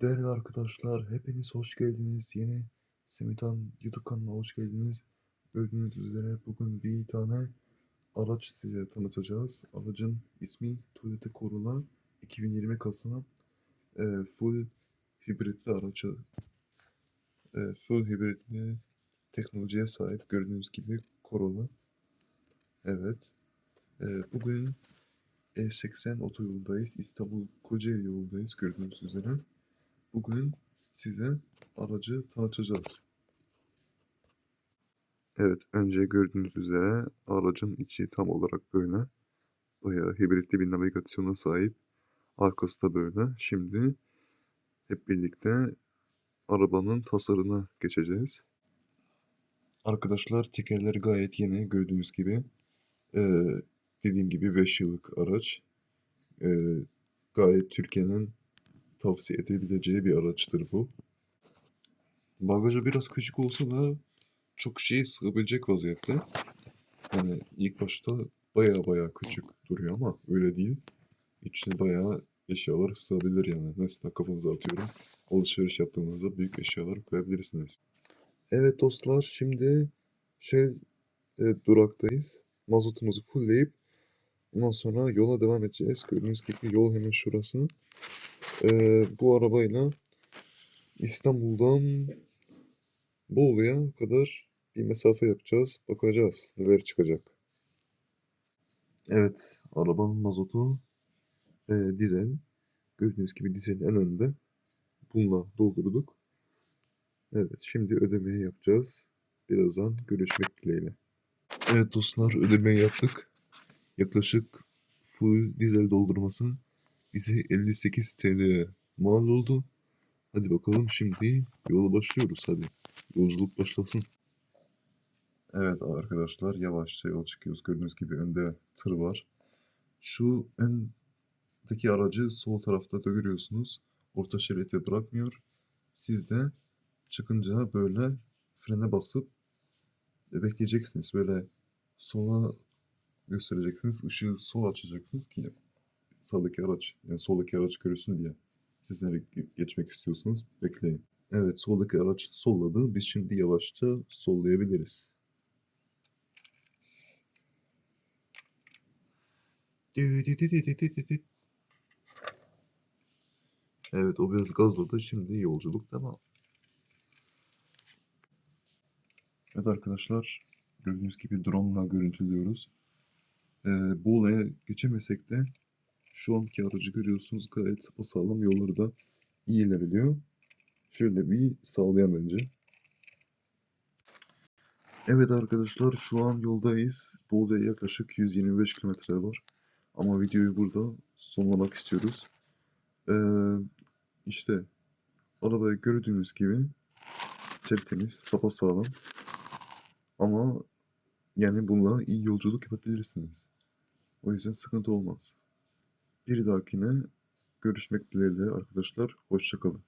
Değerli arkadaşlar, hepiniz hoş geldiniz. Yeni Semitan YouTube kanalına hoş geldiniz. Gördüğünüz üzere bugün bir tane araç size tanıtacağız. Aracın ismi Toyota Corolla 2020 kasa e, full hibritli aracı. E, full hibritli teknolojiye sahip gördüğünüz gibi Corolla. Evet. E, bugün E80 otoyoldayız. İstanbul Kocaeli yolundayız gördüğünüz üzere. Bugün size aracı tanıtacağız. Evet, önce gördüğünüz üzere aracın içi tam olarak böyle. Bayağı hibritli bir navigasyona sahip. Arkası da böyle. Şimdi hep birlikte arabanın tasarına geçeceğiz. Arkadaşlar tekerleri gayet yeni gördüğünüz gibi. Ee, dediğim gibi 5 yıllık araç. Ee, gayet Türkiye'nin tavsiye edebileceği bir araçtır bu. Bagajı biraz küçük olsa da çok şey sığabilecek vaziyette. Yani ilk başta baya baya küçük duruyor ama öyle değil. İçine baya eşyalar sığabilir yani. Mesela kafanıza atıyorum. Alışveriş yaptığınızda büyük eşyalar koyabilirsiniz. Evet dostlar şimdi şey e, duraktayız. Mazotumuzu fullleyip ondan sonra yola devam edeceğiz. Gördüğünüz gibi yol hemen şurası. Ee, bu arabayla İstanbul'dan Bolu'ya kadar bir mesafe yapacağız. Bakacağız neler çıkacak. Evet, arabanın mazotu e, dizel. Gördüğünüz gibi dizelin en önünde. Bununla doldurduk. Evet, şimdi ödemeyi yapacağız. Birazdan görüşmek dileğiyle. Evet dostlar, ödemeyi yaptık. Yaklaşık full dizel doldurması bize 58 TL mal oldu. Hadi bakalım şimdi yola başlıyoruz hadi. Yolculuk başlasın. Evet arkadaşlar yavaşça yol çıkıyoruz. Gördüğünüz gibi önde tır var. Şu öndeki aracı sol tarafta da görüyorsunuz. Orta şerite bırakmıyor. Siz de çıkınca böyle frene basıp bekleyeceksiniz. Böyle sola göstereceksiniz. Işığı sol açacaksınız ki sağdaki araç, yani soldaki araç görürsün diye. Siz nereye ge- geçmek istiyorsunuz? Bekleyin. Evet, soldaki araç solladı. Biz şimdi yavaşça sollayabiliriz. Evet, o biraz gazladı. Şimdi yolculuk devam. Evet arkadaşlar, gördüğünüz gibi drone ile görüntülüyoruz. Ee, Bolu'ya geçemesek de şu anki aracı görüyorsunuz gayet sapasağlam yolları da iyi ilerliyor. Şöyle bir sağlayan bence. Evet arkadaşlar şu an yoldayız. Bolu'ya yaklaşık 125 kilometre var. Ama videoyu burada sonlamak istiyoruz. Ee, işte arabayı gördüğünüz gibi tertemiz, sapasağlam. Ama yani bununla iyi yolculuk yapabilirsiniz. O yüzden sıkıntı olmaz. Bir dahakine görüşmek dileğiyle arkadaşlar. Hoşçakalın.